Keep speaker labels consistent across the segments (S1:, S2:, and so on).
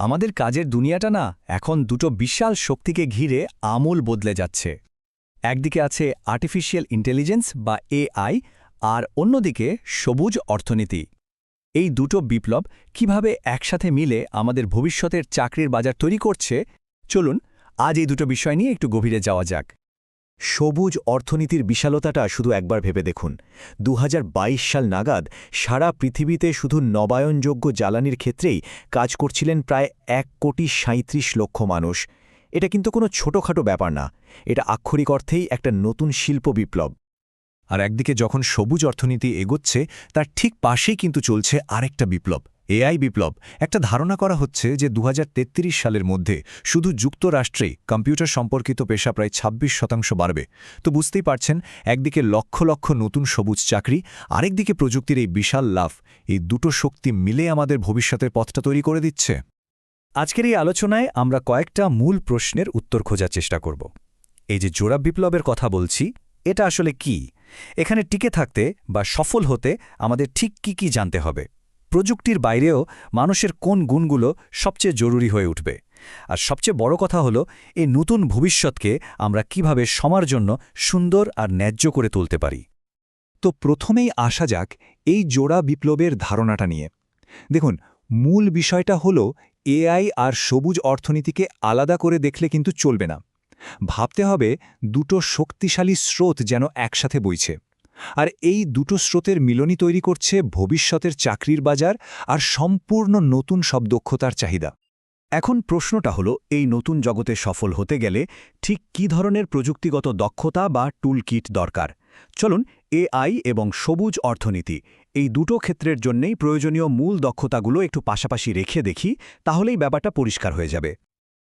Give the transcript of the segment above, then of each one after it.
S1: আমাদের কাজের দুনিয়াটা না এখন দুটো বিশাল শক্তিকে ঘিরে আমূল বদলে যাচ্ছে। একদিকে আছে আর্টিফিশিয়াল ইন্টেলিজেন্স বা এআই আর অন্যদিকে সবুজ অর্থনীতি। এই দুটো বিপ্লব কীভাবে একসাথে মিলে আমাদের ভবিষ্যতের চাকরির বাজার তৈরি করছে? চলুন আজ এই দুটো বিষয় নিয়ে একটু গভীরে যাওয়া যাক।
S2: সবুজ অর্থনীতির বিশালতাটা শুধু একবার ভেবে দেখুন। দু হাজার বাইশ সাল নাগাদ সারা পৃথিবীতে শুধু নবায়নযোগ্য জ্বালানির ক্ষেত্রেই কাজ করছিলেন প্রায় এক কোটি সাঁত্রিশ লক্ষ মানুষ। এটা কিন্তু কোনো ছোটখাটো ব্যাপার না। এটা আক্ষরিক অর্থেই একটা নতুন শিল্প বিপ্লব।
S3: আর একদিকে যখন সবুজ অর্থনীতি এগোচ্ছে, তার ঠিক পাশেই কিন্তু চলছে আরেকটা বিপ্লব। এআই বিপ্লব একটা ধারণা করা হচ্ছে যে দু হাজার তেত্রিশ সালের মধ্যে শুধু যুক্তরাষ্ট্রেই কম্পিউটার সম্পর্কিত পেশা প্রায় ২৬ শতাংশ বাড়বে। তো বুঝতেই পারছেন, একদিকে লক্ষ লক্ষ নতুন সবুজ চাকরি, আরেকদিকে প্রযুক্তির এই বিশাল লাভ, এই দুটো শক্তি মিলে আমাদের ভবিষ্যতের পথটা তৈরি করে দিচ্ছে।
S1: আজকের এই আলোচনায় আমরা কয়েকটা মূল প্রশ্নের উত্তর খোঁজার চেষ্টা করব। এই যে জোড়া বিপ্লবের কথা বলছি, এটা আসলে কি? এখানে টিকে থাকতে বা সফল হতে আমাদের ঠিক কি কি জানতে হবে? প্রযুক্তির বাইরেও মানুষের কোন গুণগুলো সবচেয়ে জরুরি হয়ে উঠবে? আর সবচেয়ে বড় কথা হলো, এই নতুন ভবিষ্যৎকে আমরা কীভাবে সমার জন্য সুন্দর আর ন্যায্য করে তুলতে পারি?
S3: তো প্রথমেই আসা যাক এই জোড়া বিপ্লবের ধারণাটা নিয়ে। দেখুন, মূল বিষয়টা হল, এআই আর সবুজ অর্থনীতিকে আলাদা করে দেখলে কিন্তু চলবে না। ভাবতে হবে দুটো শক্তিশালী স্রোত যেন একসাথে বইছে। আর এই দুটো স্রোতের মিলনই তৈরি করছে ভবিষ্যতের চাকরির বাজার আর সম্পূর্ণ নতুন সব দক্ষতার চাহিদা।
S1: এখন প্রশ্নটা হলো, এই নতুন জগতে সফল হতে গেলে ঠিক কী ধরনের প্রযুক্তিগত দক্ষতা বা টুলকিট দরকার? চলুন, এআই এবং সবুজ অর্থনীতি এই দুটো ক্ষেত্রের জন্যেই প্রয়োজনীয় মূল দক্ষতাগুলো একটু পাশাপাশি রেখে দেখি, তাহলেই ব্যাপারটা পরিষ্কার হয়ে যাবে।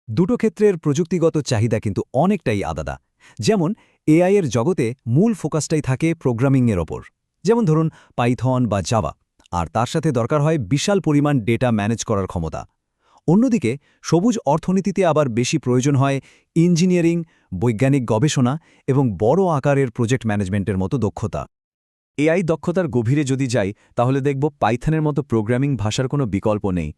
S1: দুটো ক্ষেত্রের প্রযুক্তিগত চাহিদা কিন্তু অনেকটাই আলাদা। যেমন এআই এর জগতে মূল ফোকাসটাই থাকে প্রোগ্রামিংয়ের ওপর। যেমন ধরুন, পাইথন বা জাভা, আর তার সাথে দরকার হয় বিশাল পরিমাণ ডেটা ম্যানেজ করার ক্ষমতা। অন্যদিকে, সবুজ অর্থনীতিতে আবার বেশি প্রয়োজন হয় ইঞ্জিনিয়ারিং, বৈজ্ঞানিক গবেষণা এবং বড় আকারের প্রজেক্ট ম্যানেজমেন্টের মতো দক্ষতা। এআই দক্ষতার গভীরে যদি যাই, তাহলে দেখব পাইথনের মতো প্রোগ্রামিং ভাষার কোনো বিকল্প নেই।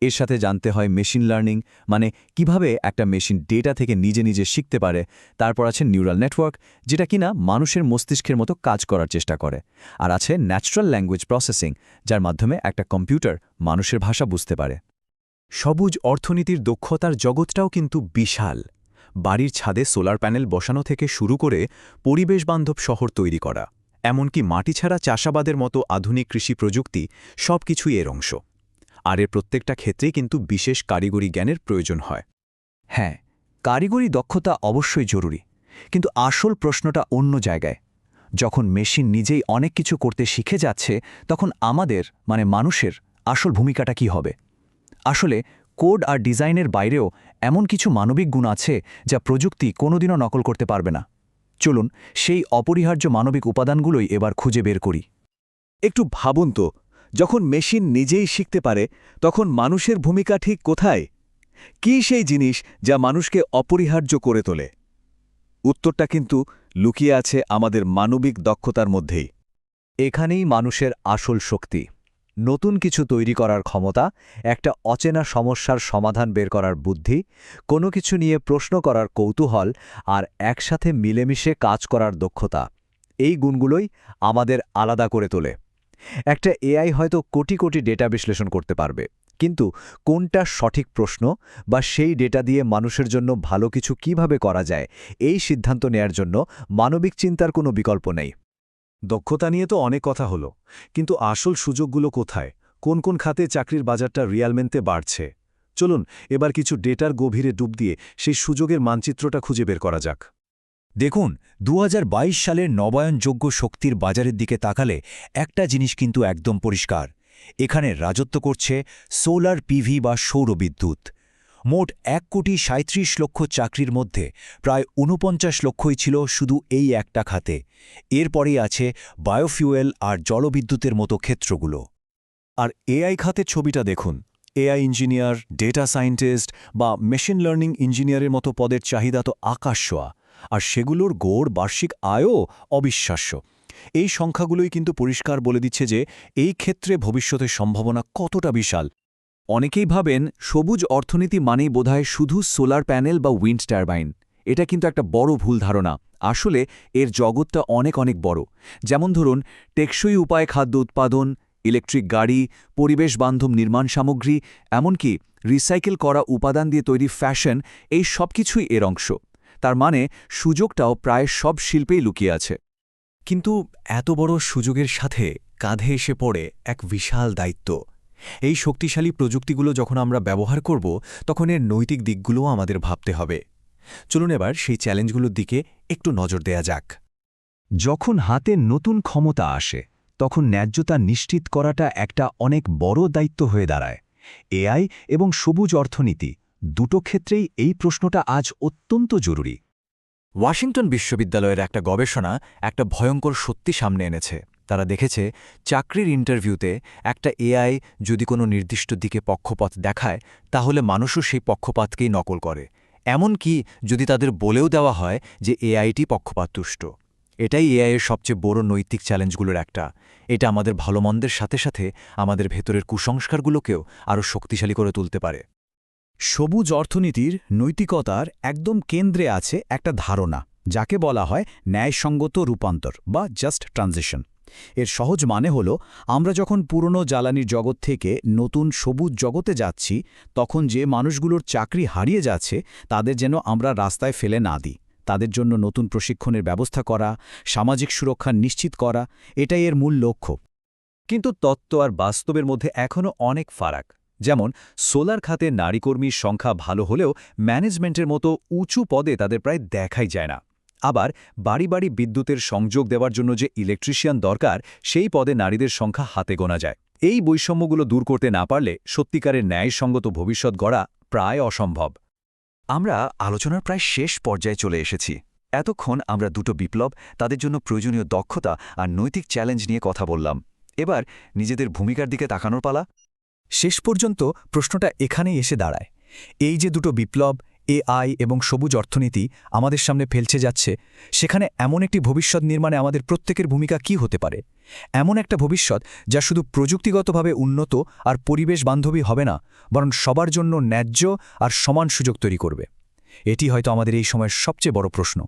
S1: এর সাথে জানতে হয় মেশিন লার্নিং মানে কীভাবে একটা মেশিন ডেটা থেকে নিজে নিজে শিখতে পারে। তারপর আছে নিউরাল নেটওয়ার্ক, যেটা কিনা মানুষের মস্তিষ্কের মতো কাজ করার চেষ্টা করে। আর আছে ন্যাচারাল ল্যাঙ্গুয়েজ প্রসেসিং, যার মাধ্যমে একটা কম্পিউটার মানুষের ভাষা বুঝতে পারে।
S3: সবুজ অর্থনীতির দক্ষতার জগৎটাও কিন্তু বিশাল। বাড়ির ছাদে সোলার প্যানেল বসানো থেকে শুরু করে পরিবেশবান্ধব শহর তৈরি করা। এমনকি মাটি ছাড়া চাষাবাদের মতো আধুনিক কৃষি প্রযুক্তি সবকিছুই এর অংশ। আর এর প্রত্যেকটা ক্ষেত্রেই কিন্তু বিশেষ কারিগরি জ্ঞানের প্রয়োজন হয়।
S1: হ্যাঁ কারিগরি দক্ষতা অবশ্যই জরুরি, কিন্তু আসল প্রশ্নটা অন্য জায়গায়। যখন মেশিন নিজেই অনেক কিছু করতে শিখে যাচ্ছে, তখন আমাদের মানে মানুষের, আসল ভূমিকাটা কি হবে? আসলে, কোড আর ডিজাইনের বাইরেও এমন কিছু মানবিক গুণ আছে যা প্রযুক্তি কোনোদিনও নকল করতে পারবে না। চলুন, সেই অপরিহার্য মানবিক উপাদানগুলোই এবার খুঁজে বের করি।
S2: একটু ভাবুন তো যখন মেশিন নিজেই শিখতে পারে, তখন মানুষের ভূমিকা ঠিক কোথায়? কি সেই জিনিস যা মানুষকে অপরিহার্য করে তোলে? উত্তরটা কিন্তু লুকিয়ে আছে আমাদের মানবিক দক্ষতার মধ্যেই।
S1: এখানেই মানুষের আসল শক্তি। নতুন কিছু তৈরি করার ক্ষমতা, একটা অচেনা সমস্যার সমাধান বের করার বুদ্ধি, কোনো কিছু নিয়ে প্রশ্ন করার কৌতূহল আর একসাথে মিলেমিশে কাজ করার দক্ষতা। এই গুণগুলোই আমাদের আলাদা করে তোলে। একটা এআই হয়তো কোটি কোটি ডেটা বিশ্লেষণ করতে পারবে, কিন্তু কোনটা সঠিক প্রশ্ন বা সেই ডেটা দিয়ে মানুষের জন্য ভালো কিছু কীভাবে করা যায়, এই সিদ্ধান্ত নেয়ার জন্য মানবিক চিন্তার কোনো বিকল্প নেই।
S2: দক্ষতা নিয়ে তো অনেক কথা হলো, কিন্তু আসল সুযোগগুলো কোথায়? কোন কোন খাতে চাকরির বাজারটা রিয়ালমেন্টে বাড়ছে? চলুন, এবার কিছু ডেটার গভীরে ডুব দিয়ে সেই সুযোগের মানচিত্রটা খুঁজে বের করা যাক।
S1: দেখুন দু সালের নবায়নযোগ্য শক্তির বাজারের দিকে তাকালে একটা জিনিস কিন্তু একদম পরিষ্কার। এখানে রাজত্ব করছে সোলার পিভি বা সৌরবিদ্যুৎ। মোট এক কোটি সাঁত্রিশ লক্ষ চাকরির মধ্যে প্রায় ঊনপঞ্চাশ লক্ষই ছিল শুধু এই একটা খাতে। এরপরেই আছে বায়োফিউয়েল আর জলবিদ্যুতের মতো ক্ষেত্রগুলো।
S2: আর এআই খাতের ছবিটা দেখুন। এআই ইঞ্জিনিয়ার, ডেটা সায়েন্টিস্ট বা মেশিন লার্নিং ইঞ্জিনিয়ারের মতো পদের চাহিদা তো আকাশছোয়া আর সেগুলোর গড় বার্ষিক আয়ও অবিশ্বাস্য। এই সংখ্যাগুলোই কিন্তু পরিষ্কার বলে দিচ্ছে যে এই ক্ষেত্রে ভবিষ্যতের সম্ভাবনা কতটা বিশাল।
S1: অনেকেই ভাবেন সবুজ অর্থনীতি মানেই বোধহয় শুধু সোলার প্যানেল বা উইন্ড টারবাইন। এটা কিন্তু একটা বড় ভুল ধারণা। আসলে এর জগৎটা অনেক অনেক বড়। যেমন ধরুন, টেকসই উপায়ে খাদ্য উৎপাদন, ইলেকট্রিক গাড়ি, পরিবেশ বান্ধব নির্মাণ সামগ্রী, এমনকি রিসাইকেল করা উপাদান দিয়ে তৈরি ফ্যাশন, এই সব কিছুই এর অংশ। তার মানে সুযোগটাও প্রায় সব শিল্পেই লুকিয়ে আছে।
S2: কিন্তু এত বড় সুযোগের সাথে কাঁধে এসে পড়ে এক বিশাল দায়িত্ব। এই শক্তিশালী প্রযুক্তিগুলো যখন আমরা ব্যবহার করব, তখন এর নৈতিক দিকগুলোও আমাদের ভাবতে হবে। চলুন এবার সেই চ্যালেঞ্জগুলোর দিকে একটু নজর দেয়া যাক।
S3: যখন হাতে নতুন ক্ষমতা আসে, তখন ন্যায্যতা নিশ্চিত করাটা একটা অনেক বড় দায়িত্ব হয়ে দাঁড়ায়। এআই এবং সবুজ অর্থনীতি দুটো ক্ষেত্রেই এই প্রশ্নটা আজ অত্যন্ত জরুরি।
S2: ওয়াশিংটন বিশ্ববিদ্যালয়ের একটা গবেষণা একটা ভয়ঙ্কর সত্যি সামনে এনেছে। তারা দেখেছে, চাকরির ইন্টারভিউতে একটা এআই যদি কোনো নির্দিষ্ট দিকে পক্ষপাত দেখায়, তাহলে মানুষও সেই পক্ষপাতকেই নকল করে। এমনকি যদি তাদের বলেও দেওয়া হয় যে এআইটি পক্ষপাততুষ্ট এটাই এআইয়ের সবচেয়ে বড় নৈতিক চ্যালেঞ্জগুলোর একটা। এটা আমাদের ভালোমন্দের সাথে সাথে আমাদের ভেতরের কুসংস্কারগুলোকেও আরও শক্তিশালী করে তুলতে পারে।
S1: সবুজ অর্থনীতির নৈতিকতার একদম কেন্দ্রে আছে একটা ধারণা, যাকে বলা হয় ন্যায়সঙ্গত রূপান্তর বা জাস্ট ট্রানজিশন এর সহজ মানে হল, আমরা যখন পুরনো জ্বালানির জগৎ থেকে নতুন সবুজ জগতে যাচ্ছি, তখন যে মানুষগুলোর চাকরি হারিয়ে যাচ্ছে, তাদের যেন আমরা রাস্তায় ফেলে না দিই। তাদের জন্য নতুন প্রশিক্ষণের ব্যবস্থা করা, সামাজিক সুরক্ষা নিশ্চিত করা, এটাই এর মূল লক্ষ্য।
S3: কিন্তু তত্ত্ব আর বাস্তবের মধ্যে এখনও অনেক ফারাক। যেমন, সোলার খাতে নারীকর্মীর সংখ্যা ভালো হলেও ম্যানেজমেন্টের মতো উঁচু পদে তাদের প্রায় দেখাই যায় না। আবার, বাড়ি বাড়ি বিদ্যুতের সংযোগ দেওয়ার জন্য যে ইলেকট্রিশিয়ান দরকার, সেই পদে নারীদের সংখ্যা হাতে গোনা যায়। এই বৈষম্যগুলো দূর করতে না পারলে সত্যিকারের ন্যায়সঙ্গত ভবিষ্যৎ গড়া প্রায় অসম্ভব। আমরা আলোচনার প্রায় শেষ পর্যায়ে চলে এসেছি। এতক্ষণ আমরা দুটো বিপ্লব, তাদের জন্য প্রয়োজনীয় দক্ষতা আর নৈতিক চ্যালেঞ্জ নিয়ে কথা বললাম। এবার নিজেদের ভূমিকার দিকে তাকানোর পালা।
S1: শেষ পর্যন্ত প্রশ্নটা এখানেই এসে দাঁড়ায়। এই যে দুটো বিপ্লব, এআই এবং সবুজ অর্থনীতি আমাদের সামনে ফেলছে যাচ্ছে, সেখানে এমন একটি ভবিষ্যৎ নির্মাণে আমাদের প্রত্যেকের ভূমিকা কি হতে পারে? এমন একটা ভবিষ্যৎ যা শুধু প্রযুক্তিগতভাবে উন্নত আর পরিবেশ বান্ধবী হবে না, বরং সবার জন্য ন্যায্য আর সমান সুযোগ তৈরি করবে। এটি হয়তো আমাদের এই সময়ের সবচেয়ে বড় প্রশ্ন।